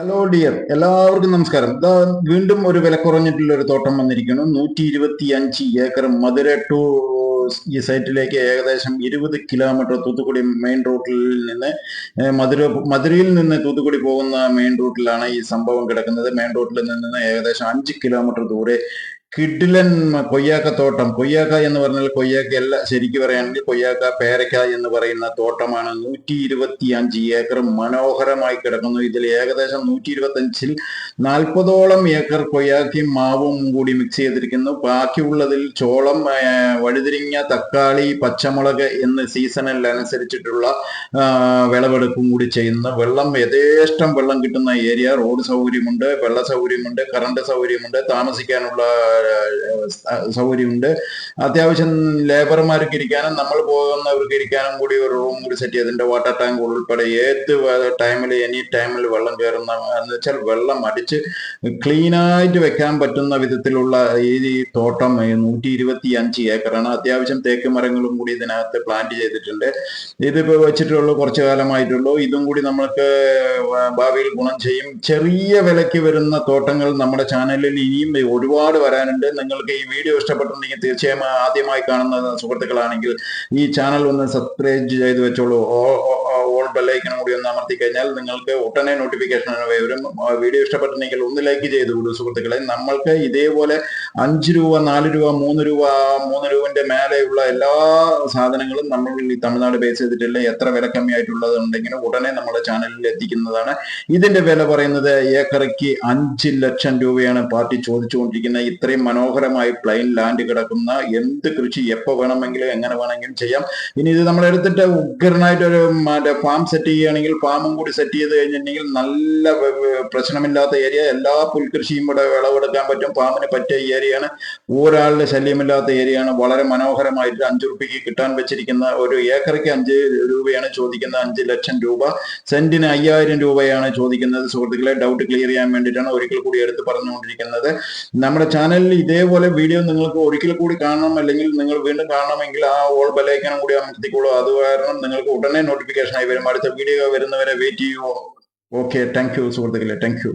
Hello dear എല്ലാവർക്കും നമസ്കാരം. ഇതാ വീണ്ടും ഒരു വില കുറഞ്ഞിട്ടുള്ള ഒരു തോട്ടം വന്നിരിക്കുന്നു. നൂറ്റി ഇരുപത്തി അഞ്ച് ഏക്കർ മധുര ടു ഈ സൈറ്റിലേക്ക് ഏകദേശം ഇരുപത് കിലോമീറ്റർ തൂത്തുക്കുടി മെയിൻ റൂട്ടിൽ നിന്ന് മധുര മധുരയിൽ നിന്ന് തൂത്തുക്കുടി പോകുന്ന മെയിൻ റൂട്ടിലാണ് ഈ സംഭവം കിടക്കുന്നത്. മെയിൻ റൂട്ടിൽ നിന്ന് ഏകദേശം അഞ്ച് കിലോമീറ്റർ ദൂരെ കിഡിലൻ കൊയ്യാക്ക തോട്ടം. കൊയ്യാക്ക എന്ന് പറഞ്ഞാൽ കൊയ്യാക്ക അല്ല ശരിക്ക് പറയുകയാണെങ്കിൽ കൊയ്യാക്ക പേരക്ക എന്ന് പറയുന്ന തോട്ടമാണ് നൂറ്റി ഇരുപത്തി അഞ്ച് ഏക്കർ മനോഹരമായി കിടക്കുന്നു. ഇതിൽ ഏകദേശം നൂറ്റി ഇരുപത്തി അഞ്ചിൽ നാൽപ്പതോളം ഏക്കർ കൊയ്യാക്കയും മാവും കൂടി മിക്സ് ചെയ്തിരിക്കുന്നു. ബാക്കിയുള്ളതിൽ ചോളം വഴുതിരിഞ്ഞ തക്കാളി പച്ചമുളക് എന്ന് സീസണിൽ അനുസരിച്ചിട്ടുള്ള വിളവെടുപ്പും കൂടി ചെയ്യുന്നു. വെള്ളം യഥേഷ്ടം വെള്ളം കിട്ടുന്ന ഏരിയ റോഡ് സൗകര്യമുണ്ട് വെള്ള സൗകര്യമുണ്ട് കറണ്ട് സൗകര്യമുണ്ട്. താമസിക്കാനുള്ള സൗകര്യമുണ്ട്. അത്യാവശ്യം ലേബർമാർക്ക് ഇരിക്കാനും നമ്മൾ പോകുന്നവർക്ക് ഇരിക്കാനും കൂടി ഒരു റൂം കൂടി സെറ്റ് ചെയ്തിട്ടുണ്ട് വാട്ടർ ടാങ്ക് ഉൾപ്പെടെ ഏത് ടൈമിൽ എനി ടൈമിൽ വെള്ളം കയറുന്ന എന്ന് വെച്ചാൽ വെള്ളം അടിച്ച് ക്ലീനായിട്ട് വെക്കാൻ പറ്റുന്ന വിധത്തിലുള്ള ഈ തോട്ടം നൂറ്റി ഇരുപത്തി അഞ്ച് ഏക്കറാണ്. അത്യാവശ്യം തേക്ക് മരങ്ങളും കൂടി ഇതിനകത്ത് പ്ലാന്റ് ചെയ്തിട്ടുണ്ട്. ഇതിപ്പോ വെച്ചിട്ടുള്ളൂ കുറച്ചു കാലമായിട്ടുള്ളൂ. ഇതും കൂടി നമ്മൾക്ക് ഭാവിയിൽ ഗുണം ചെയ്യും. ചെറിയ വിലയ്ക്ക് വരുന്ന തോട്ടങ്ങൾ നമ്മുടെ ചാനലിൽ ഇനിയും ഒരുപാട് വരാനുണ്ട് നിങ്ങൾക്ക് ഈ വീഡിയോ ഇഷ്ടപ്പെട്ടിട്ടുണ്ടെങ്കിൽ തീർച്ചയായും ആദ്യമായി കാണുന്ന സുഹൃത്തുക്കളാണെങ്കിൽ ഈ ചാനൽ ഒന്ന് സബ്സ്ക്രൈബ് ചെയ്ത് വെച്ചോളൂ. ഓൾ ബെല്ലൈക്കനും കൂടി ഒന്ന് അമർത്തി കഴിഞ്ഞാൽ നിങ്ങൾക്ക് ഉടനെ നോട്ടിഫിക്കേഷൻ വരും. വീഡിയോ ഇഷ്ടപ്പെട്ടിട്ടുണ്ടെങ്കിൽ ഒന്ന് ലൈക്ക് ചെയ്ത് വിടും സുഹൃത്തുക്കളെ. നമ്മൾക്ക് ഇതേപോലെ അഞ്ച് രൂപ നാല് രൂപ മൂന്ന് രൂപ മൂന്ന് രൂപന്റെ മേലെയുള്ള എല്ലാ സാധനങ്ങളും നമ്മൾ ഈ തമിഴ്നാട് ബേസ് ചെയ്തിട്ടുള്ള എത്ര വില കമ്മിയായിട്ടുള്ളത് ഉണ്ടെങ്കിലും ഉടനെ നമ്മുടെ ചാനലിൽ എത്തിക്കുന്നതാണ്. ഇതിന്റെ വില പറയുന്നത് ഏക്കറയ്ക്ക് അഞ്ച് ലക്ഷം രൂപയാണ് പാർട്ടി ചോദിച്ചുകൊണ്ടിരിക്കുന്നത്. ഇത്രയും മനോഹരമായി പ്ലെയിൻ ലാൻഡ് കിടക്കുന്ന എന്ത് കൃഷി എപ്പോ വേണമെങ്കിലും എങ്ങനെ വേണമെങ്കിലും ചെയ്യാം. ഇനി ഇത് നമ്മൾ എടുത്തിട്ട് ഉഗ്രനായിട്ട് ഒരു മറ്റേ ഫാം സെറ്റ് ചെയ്യുകയാണെങ്കിൽ ഫാമും കൂടി സെറ്റ് ചെയ്ത് കഴിഞ്ഞിട്ടുണ്ടെങ്കിൽ നല്ല പ്രശ്നമില്ലാത്ത ഏരിയ എല്ലാ പുൽകൃഷിയും ഇവിടെ വിളവെടുക്കാൻ പറ്റും. ഫാമിന് പറ്റിയ ഏരിയയാണ് ഒരാളുടെ ശല്യമില്ലാത്ത ഏരിയയാണ് വളരെ മനോഹരമായിട്ട് അഞ്ചു രൂപയ്ക്ക് കിട്ടാൻ വെച്ചിരിക്കുന്ന ഒരു ഏക്കറയ്ക്ക് അഞ്ച് രൂപയാണ് ചോദിക്കുന്നത് അഞ്ച് ലക്ഷം രൂപ. സെന്റിന് അയ്യായിരം രൂപയാണ് ചോദിക്കുന്നത്. സുഹൃത്തുക്കളെ ഡൗട്ട് ക്ലിയർ ചെയ്യാൻ വേണ്ടിയിട്ടാണ് ഒരിക്കൽ കൂടി എടുത്ത് പറഞ്ഞുകൊണ്ടിരിക്കുന്നത്. നമ്മുടെ ചാനലിൽ ഇതേപോലെ വീഡിയോ നിങ്ങൾക്ക് ഒരിക്കൽ കൂടി കാണണം അല്ലെങ്കിൽ നിങ്ങൾ വീണ്ടും കാണണമെങ്കിൽ ആ ഓൾ ബെലൈക്കണം കൂടി അമർത്തിക്കോളൂ. അത് കാരണം നിങ്ങൾക്ക് ഉടനെ നോട്ടിഫിക്കേഷൻ ആയി വരും അടുത്ത വീഡിയോ വരുന്നവരെ വെയിറ്റ് ചെയ്യുമോ ഓക്കെ താങ്ക് യു സുഹൃത്തുക്കളെ താങ്ക് യു